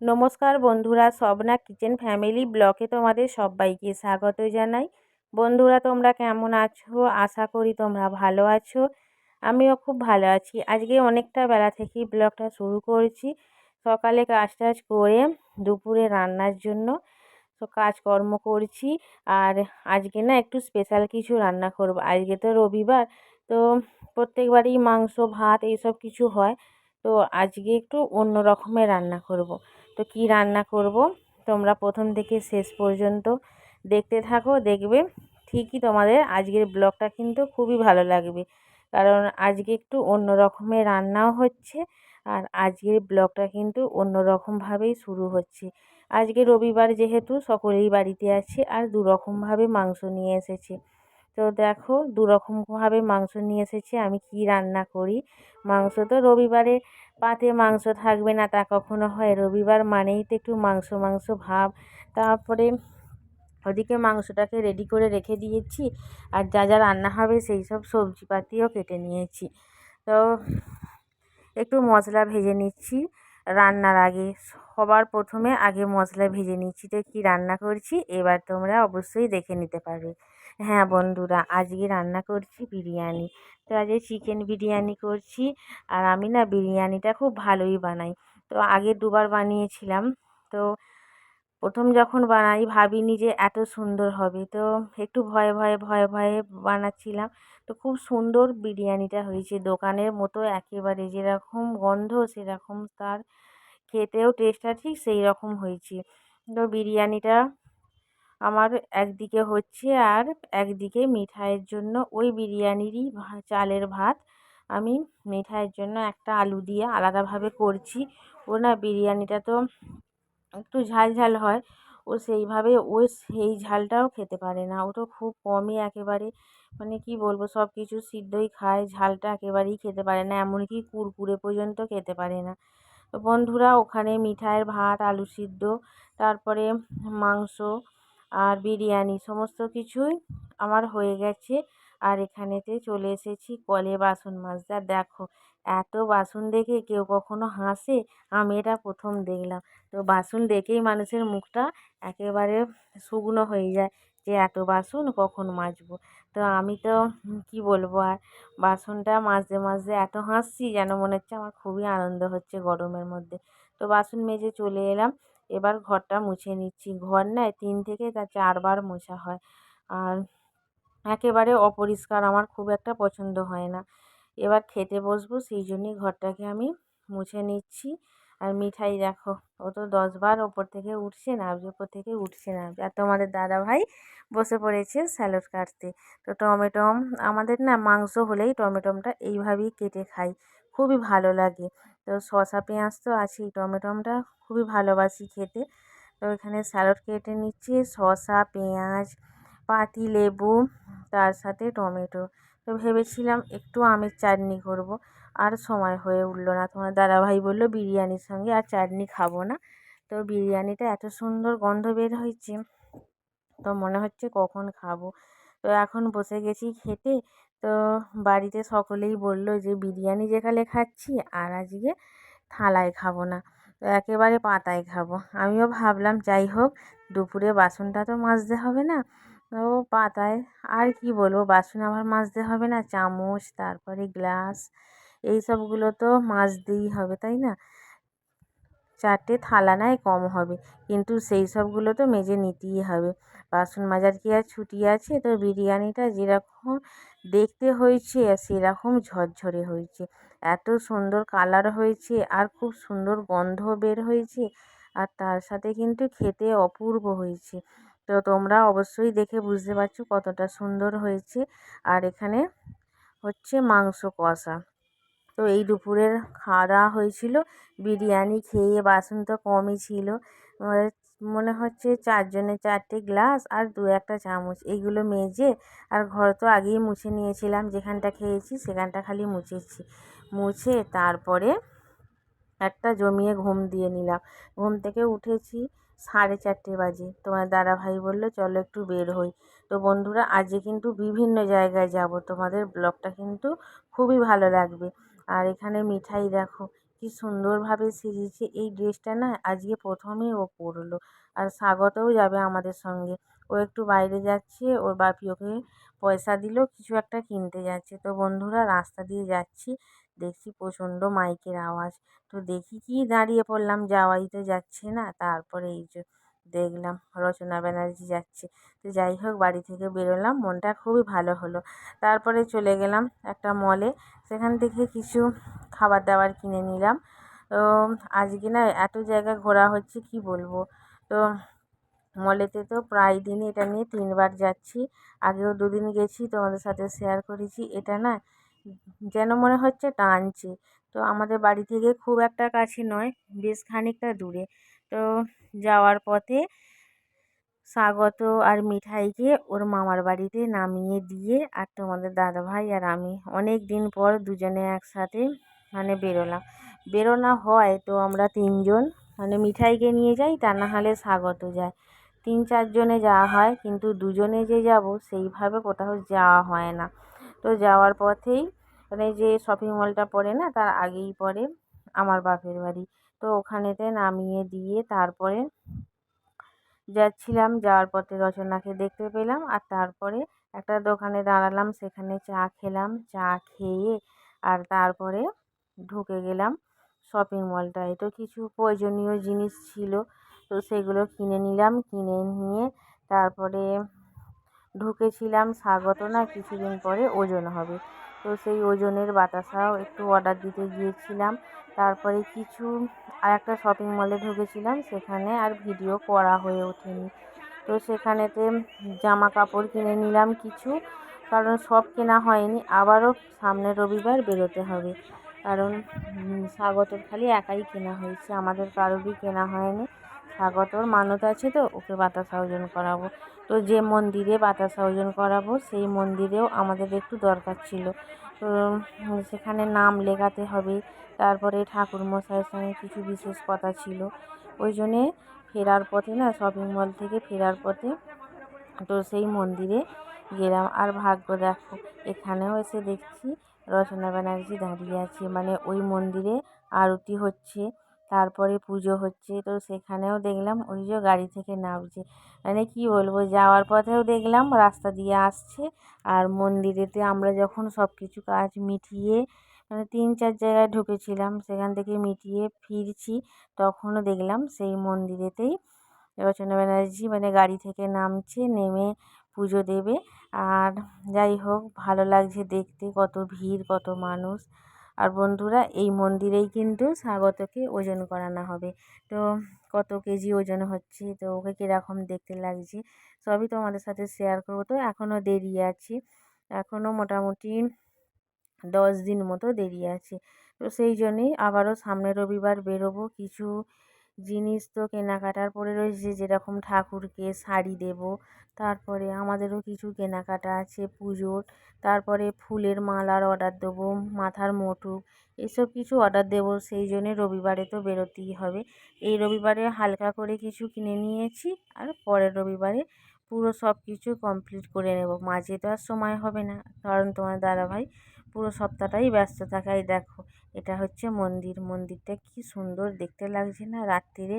নমস্কার বন্ধুরা Swapna kitchen family ব্লকে তোমাদের সবাইকে স্বাগত জানাই। বন্ধুরা, তোমরা কেমন আছো? আশা করি তোমরা ভালো আছো। আমিও খুব ভালো আছি। আজকে অনেকটা বেলা থেকেই ব্লগটা শুরু করেছি। সকালে কাজ টাজ করে দুপুরে রান্নার জন্য তো কাজকর্ম করছি। আর আজকে না একটু স্পেশাল কিছু রান্না করব। আজকে তো রবিবার, তো প্রত্যেকবারই মাংস, ভাত এইসব কিছু হয়। তো আজকে একটু অন্য রকমের রান্না করব। তো কি রান্না করব? তোমরা প্রথম থেকে শেষ পর্যন্ত দেখতে থাকো, দেখবে ঠিকই তোমাদের আজকের ব্লগটা কিন্তু খুবই ভালো লাগবে। কারণ আজকে একটু অন্য রকমের রান্নাও হচ্ছে আর আজকের ব্লগটা কিন্তু অন্য রকমভাবেই শুরু হচ্ছে। আজকে রবিবার যেহেতু সকলেই বাড়িতে আছে আর দু রকমভাবে মাংস নিয়ে এসেছে। তো দেখো দু রকমভাবে মাংস নিয়ে এসেছে, আমি কি রান্না করি? মাংস তো রবিবারে পাতে মাংস থাকবে না, তা কখনো হয়? রবিবার মানেই তো একটু মাংস মাংস ভাব। তারপরে ওদিকে মাংসটাকে রেডি করে রেখে দিয়েছি, আর যা যা রান্না হবে সেই সব সবজিপাতিও কেটে নিয়েছি। তো একটু মশলা ভেজে নিচ্ছি রান্নার আগে। সবার প্রথমে আগে মশলা ভেজে নিচ্ছি তো কী রান্না করছি, এবার তোমরা অবশ্যই দেখে নিতে পারবে। হ্যাঁ বন্ধুরা, আজকে রান্না করছি বিরিয়ানি। তো আজকে চিকেন বিরিয়ানি করছি, আর আমি না বিরিয়ানিটা খুব ভালোই বানাই। তো আগে দুবার বানিয়েছিলাম, তো প্রথম যখন বানাই ভাবিনি যে এত সুন্দর হবে, তো একটু ভয়ে ভয়ে ভয়ে ভয়ে বানাচ্ছিলাম। তো খুব সুন্দর বিরিয়ানিটা হয়েছে, দোকানের মতো একেবারে যেরকম গন্ধ, সেরকম তার খেতেও টেস্টটা ঠিক সেই রকম হয়েছে। তো বিরিয়ানিটা আমার একদিকে হচ্ছে আর একদিকে মিঠাইয়ের জন্য ওই বিরিয়ানিরই চালের ভাত। আমি মিঠাইয়ের জন্য একটা আলু দিয়ে আলাদাভাবে করছি। ও না বিরিয়ানিটা তো একটু ঝাল ঝাল হয়। ও সেইভাবে ও সেই ঝালটাও খেতে পারে না। ও তো খুব কমই একেবারে মানে কী বলব সব কিছু সিদ্ধই খায়, ঝালটা একেবারেই খেতে পারে না, এমনকি কুরকুরে পর্যন্ত খেতে পারে না। তো বন্ধুরা, ওখানে মিঠাইয়ের ভাত, আলু সিদ্ধ, তারপরে মাংস আর বিরিয়ানি সমস্ত কিছুই আমার হয়ে গেছে। আর এখানেতে চলে এসেছি কলে বাসন মাজতে। আর দেখো, এত বাসন দেখে কেউ কখনো হাসে, আমি এটা প্রথম দেখলাম। তো বাসন দেখেই মানুষের মুখটা একেবারে শুকনো হয়ে যায় যে এত বাসন কখন মাজবো। তো আমি তো কী বলব আর, বাসনটা মাজতে মাজতে এত হাসছি যেন মনে হচ্ছে আমার খুবই আনন্দ হচ্ছে গরমের মধ্যে। তো বাসন মেজে চলে এলাম। এবার ঘরটা মুছে নিচ্ছি। ঘর নয় তিন থেকে তা চারবার মোছা হয়। আর একেবারে অপরিষ্কার, আমার খুব একটা পছন্দ হয় না। এবার খেতে বসবো, সেই জন্যই ঘরটাকে আমি মুছে নিচ্ছি। আর মিঠাই দেখো, ও তো দশবার ওপর থেকে উঠছে নামছে ওপর থেকে উঠছে না। আর তোমাদের দাদাভাই বসে পড়েছে স্যালাড কাটতে। তো টমেটম, আমাদের না মাংস হলেই টমেটমটা এইভাবেই কেটে খাই। খুবই ভালো লাগে। তো শসা, পেঁয়াজ তো আছেই টমেটমটা খুবই ভালোবাসি খেতে। তো এখানে স্যালাড কেটে নিচ্ছি, শসা, পেঁয়াজ, পাতি, লেবু, তার সাথে টমেটো। তো ভেবেছিলাম একটু আমের চাটনি করব, আর সময় হয়ে উঠল না। তোমার দাদাভাই বলল, বিরিয়ানির সঙ্গে আর চাটনি খাব না। তো বিরিয়ানিটা এত সুন্দর গন্ধ বের হয়েছে, তো মনে হচ্ছে কখন খাব। তো এখন বসে গেছি খেতে। তো বাড়িতে সকলেই বলল যে, বিরিয়ানি যেখানে খাচ্ছি, আর আজকে থালায় খাব না, তো একেবারে পাতায় খাব। আমিও ভাবলাম, যাই হোক, দুপুরে বাসনটা তো মাজতে হবে না। তো পাতায় আর কি বলব, বাসন আবার মাজতে হবে না, চামচ, তারপরে গ্লাস, এই সবগুলো তো মাজতেই হবে, তাই না? চারটে থালা নয় কম হবে। কিন্তু সেই সবগুলো তো মেজে নিতেই হবে। বাসন মাজার কি আর ছুটি আছে? তো বিরিয়ানিটা যেরকম দেখতে হয়েছে সেরকম ঝরঝরে হয়েছে। এত সুন্দর কালার হয়েছে, আর খুব সুন্দর গন্ধ বের হয়েছে, আর তার সাথে কিন্তু খেতে অপূর্ব হয়েছে। তো তোমরা অবশ্যই দেখে বুঝতে পারছ কতটা সুন্দর হয়েছে। আর এখানে হচ্ছে মাংস কষা। তো এই দুপুরের খাওয়া দাওয়া হয়েছিল। বিরিয়ানি খেয়ে বাসন তো কমই ছিল। মনে হচ্ছে চারজনের চারটে গ্লাস আর দু একটা চামচ এইগুলো মেজে আর ঘর তো আগেই মুছে নিয়েছিলাম। যেখানটা খেয়েছি সেখানটা খালি মুছেছি। মুছে তারপরে একটা জমিয়ে ঘুম দিয়ে নিলাম। ঘুম থেকে উঠেছি সাড়ে চারটে বাজে। তোমার দাদাভাই বলল, চলো একটু বের হই। তো বন্ধুরা, আজকে কিন্তু বিভিন্ন জায়গায় যাব। তোমাদের ব্লগটা কিন্তু খুবই ভালো লাগবে। আর এখানে মিঠাই দেখো, কি সুন্দরভাবে সেজেছে এই ড্রেসটা না আজকে প্রথমে ও পরলো। আর স্বাগতও যাবে আমাদের সঙ্গে। ও একটু বাইরে যাচ্ছে, ওর বাপি ওকে পয়সা দিল, কিছু একটা কিনতে যাচ্ছে। তো বন্ধুরা, রাস্তা দিয়ে যাচ্ছি, দেখছি প্রচণ্ড মাইকের আওয়াজ। তো দেখি কি দাঁড়িয়ে পড়লাম, যাওয়াই তো যাচ্ছে না। তারপরে এই যে দেখলাম, রচনা ব্যানার্জি যাচ্ছে। তো যাই হোক, বাড়ি থেকে বেরোলাম, মনটা খুবই ভালো হলো। তারপরে চলে গেলাম একটা মলে সেখান থেকে কিছু খাবার দাবার কিনে নিলাম। তো আজকে না এত জায়গা ঘোরা হচ্ছে, কি বলব? তো মলেতে তো প্রায় দিনই এটা নিয়ে তিনবার যাচ্ছি। আগেও দুদিন গেছি, তোমাদের সাথে শেয়ার করেছি। এটা না যেন মনে হচ্ছে টানছে। তো আমাদের বাড়ি থেকে খুব একটা কাছে নয়, বেশ খানিকটা দূরে। তো যাওয়ার পথে স্বাগত আর মিঠাইকে ওর মামার বাড়িতে নামিয়ে দিয়ে আর তোমাদের দাদাভাই আর আমি অনেক দিন পর দুজনে একসাথে মানে বেরোলাম। বেরোনো হয় তো আমরা তিনজন মানে মিঠাইকে নিয়ে যাই, তা না হলে স্বাগত যায়। তিন চারজনে যাওয়া হয়, কিন্তু দুজনে যে যাব সেইভাবে কোথাও যাওয়া হয় না। তো যাওয়ার পথেই মানে যে শপিং মলটা পড়ে না, তার আগেই পড়ে আমার বাপের বাড়ি। তো ওখানেতে নামিয়ে দিয়ে তারপরে যাচ্ছিলাম, যাওয়ার পথে রচনাকে দেখতে পেলাম আর তারপরে একটা দোকানে দাঁড়ালাম, সেখানে চা খেলাম, চা খেয়ে আর তারপরে ঢুকে গেলাম শপিং মলটায় তো কিছু প্রয়োজনীয় জিনিস ছিল, তো সেগুলো কিনে নিলাম, কিনে নিয়ে তারপরে ঢুকেছিলাম, স্বাগত না, কিছুদিন পরে ওজন হবে। তো সেই ওজনের বাতাসাও একটু অর্ডার দিতে গিয়েছিলাম। তারপরে কিছু আর একটা শপিং মলে ঢুকেছিলাম, সেখানে আর ভিডিও করা হয়ে ওঠেনি। তো সেখানেতে জামা কাপড় কিনে নিলাম কিছু, কারণ সব কেনা হয়নি, আবারও সামনের রবিবার বেরোতে হবে। কারণ স্বাগতর খালি একাই কেনা হয়েছে, আমাদের কারোরই কেনা হয়নি। স্বাগতর মানত আছে তো, ওকে বাতাসা ওজন করাবো। তো যে মন্দিরে বাতাসা ওজন করাবো, সেই মন্দিরেও আমাদের একটু দরকার ছিল। তো সেখানে নাম লেখাতে হবে, তারপরে ঠাকুরমশাইয়ের সঙ্গে কিছু বিশেষ কথা ছিল। ওই জন্যে ফেরার পথে না শপিং মল থেকে ফেরার পথে তো সেই মন্দিরে গেলাম। আর ভাগ্য দেখো, এখানেও এসে দেখছি রচনা ব্যানার্জি দাঁড়িয়ে আছে। মানে ওই মন্দিরে আরতি হচ্ছে। তারপরে পুজো হচ্ছে। তো সেখানেও দেখলাম ওই যে গাড়ি থেকে নামছে। মানে কী বলব, যাওয়ার পথেও দেখলাম রাস্তা দিয়ে আসছে। আর মন্দিরেতে আমরা যখন সব কিছু কাজ মিটিয়ে মানে তিন চার জায়গায় ঢুকেছিলাম, সেখান থেকে মিটিয়ে ফিরছি, তখনও দেখলাম সেই মন্দিরেতেই রচনা ব্যানার্জি মানে গাড়ি থেকে নামছে, নেমে পুজো দেবে। আর যাই হোক, ভালো লাগছে দেখতে, কত ভিড়, কত মানুষ। আর বন্ধুরা, এই মন্দিরেই কিন্তু স্বাগতকে ওজন করানো হবে। তো কত কেজি ওজন হচ্ছে, তো ওকে কীরকম দেখতে লাগছে, সবই তোমাদের সাথে শেয়ার করব। তো এখনও দেরি আছে এখনও মোটামুটি দশ দিন মতো দেরি আছে। তো সেই জন্যেই আবারও সামনে রবিবার বেরোবো, কিছু জিনিস তো কেনাকাটার পরে রয়েছে, যেরকম ঠাকুরকে শাড়ি দেবো, তারপরে আমাদেরও কিছু কেনাকাটা আছে, পুজোর, তারপরে ফুলের মালার অর্ডার দেবো, মাথার মুকুট এসব কিছু অর্ডার দেবো, সেই জন্যে রবিবারে তো বেরোতেই হবে। এই রবিবারে হালকা করে কিছু কিনে নিয়েছি, আর পরের রবিবারে পুরো সব কিছু কমপ্লিট করে নেব। মাঝে তো আর সময় হবে না, কারণ তোমার দাদাভাই পুরো সপ্তাহটাই ব্যস্ত থাকে এই দেখো, এটা হচ্ছে মন্দির। মন্দিরটা কি সুন্দর দেখতে লাগছে না, রাত্রিরে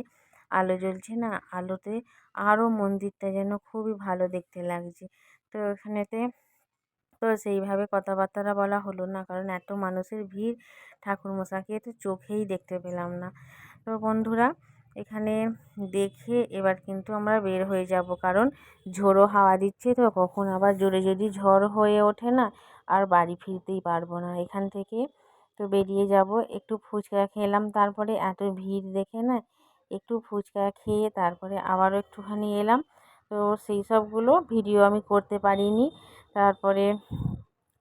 আলো জ্বলছে না, আলোতে আরও মন্দিরটা যেন খুবই ভালো দেখতে লাগছে। তো এখানেতে তো সেইভাবে কথাবার্তাটা বলা হলো না, কারণ এত মানুষের ভিড়, ঠাকুরমশাইকে তো চোখেই দেখতে পেলাম না। তো বন্ধুরা, এখানে দেখে এবার কিন্তু আমরা বের হয়ে যাব, কারণ ঝোড়ো হাওয়া দিচ্ছে তো, কখন আবার জোরে যদি ঝড় হয়ে ওঠে না আর বাড়ি ফিরতেই পারব না। এখান থেকে তো বেরিয়ে যাব। একটু ফুচকা খেলাম, তারপরে এত ভিড় দেখে না একটু ফুচকা খেয়ে তারপরে আবারও একটুখানি এলাম। তো সেই সবগুলো ভিডিও আমি করতে পারিনি। তারপরে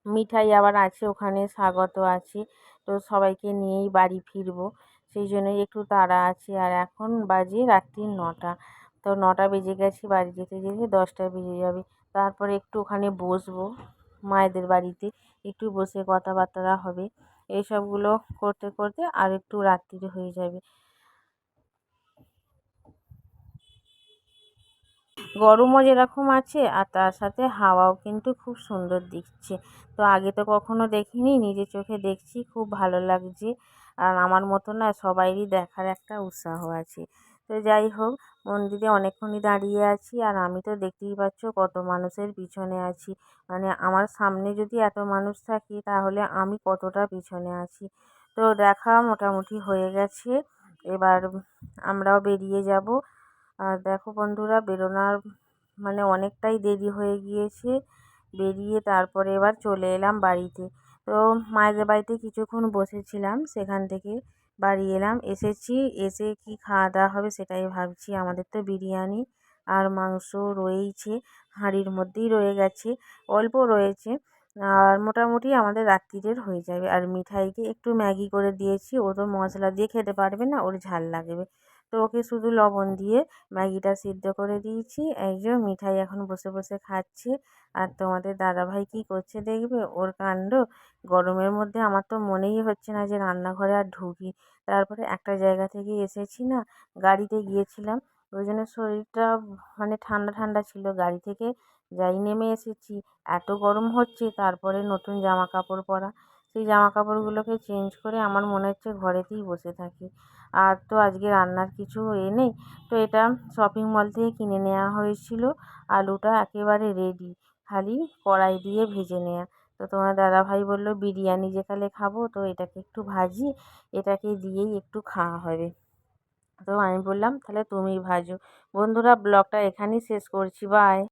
মিঠাই আবার আছে, ওখানে স্বাগত আছে। তো সবাইকে নিয়েই বাড়ি ফিরবো। সেই জন্যই একটু তাড়া আছে। আর এখন বাজে রাত্রি নটা। তো নটা বেজে গেছে, বাড়ি যেতে যেতে দশটা বেজে যাবে। তারপরে একটু ওখানে বসবো। মায়েদের বাড়িতে একটু বসে কথাবার্তা হবে। এইসবগুলো করতে করতে আর একটু রাত্রি হয়ে যাবে। গরমও যেরকম আছে আর তার সাথে হাওয়াও কিন্তু খুব সুন্দর দিচ্ছে। তো আগে তো কখনো দেখিনি, নিজের চোখে দেখছি, খুব ভালো লাগছে। আর আমার মতো না, সবাইরই দেখার একটা উৎসাহ আছে। তো যাই হোক, মন্দিরে অনেকক্ষণই দাঁড়িয়ে আছি আর আমি তো দেখতেই পাচ্ছ কত মানুষের পিছনে আছি। মানে আমার সামনে যদি এত মানুষ থাকে তাহলে আমি কতটা পিছনে আছি? তো দেখা মোটামুটি হয়ে গেছে। এবার আমরাও বেরিয়ে যাব। আর দেখো বন্ধুরা, বেরোনোর মানে অনেকটাই দেরি হয়ে গিয়েছে। বেরিয়ে তারপরে এবার চলে এলাম বাড়িতে। তো মায়েদের বাড়িতে কিছুক্ষণ বসেছিলাম সেখান থেকে। বাড়ি এলাম, এসেছি, এসে কি খাওয়া দাওয়া হবে সেটাই ভাবছি। আমাদের তো বিরিয়ানি আর মাংস রয়েইছে, হাঁড়ির মধ্যেই রয়ে গেছে, অল্প রয়েছে। আর মোটামুটি আমাদের রাত্রিরের হয়ে যাবে। আর মিঠাইকে একটু ম্যাগি করে দিয়েছি, ও তো মশলা দিয়ে খেতে পারবে না, ওর ঝাল লাগবে। তো ওকে শুধু লবণ দিয়ে ম্যাগিটা সিদ্ধ করে দিয়েছি। এই যে মিঠাই এখন বসে বসে খাচ্ছে। আর তোমাদের দাদাভাই কী করছে দেখবে? ওর কাণ্ড গরমের মধ্যে আমার তো মনেই হচ্ছে না যে রান্নাঘরে আর ঢুকি। তারপরে একটা জায়গা থেকে এসেছি না, গাড়িতে গিয়েছিলাম। ওই জন্য শরীরটা মানে ঠান্ডা ঠান্ডা ছিল। গাড়ি থেকে যাই নেমে এসেছি। এত গরম হচ্ছে, তারপরে নতুন জামা কাপড় পরা। সেই জামা কাপড়গুলোকে চেঞ্জ করে আমার মনে হচ্ছে ঘরেতেই বসে থাকি। আর তো আজকে রান্নার কিছু এ নেই। তো এটা শপিং মল থেকে কিনে নেওয়া হয়েছিল। আলুটা একেবারে রেডি খালি কড়াই দিয়ে ভেজে নেওয়া তো তোমার দাদাভাই বলল, বিরিয়ানি যে যেখানে খাব, তো এটাকে একটু ভাজি, এটাকে দিয়েই একটু খাওয়া হবে। তো আমি বললাম, তাহলে তুমিই ভাজো। বন্ধুরা, ব্লগটা এখানেই শেষ করছি। বাই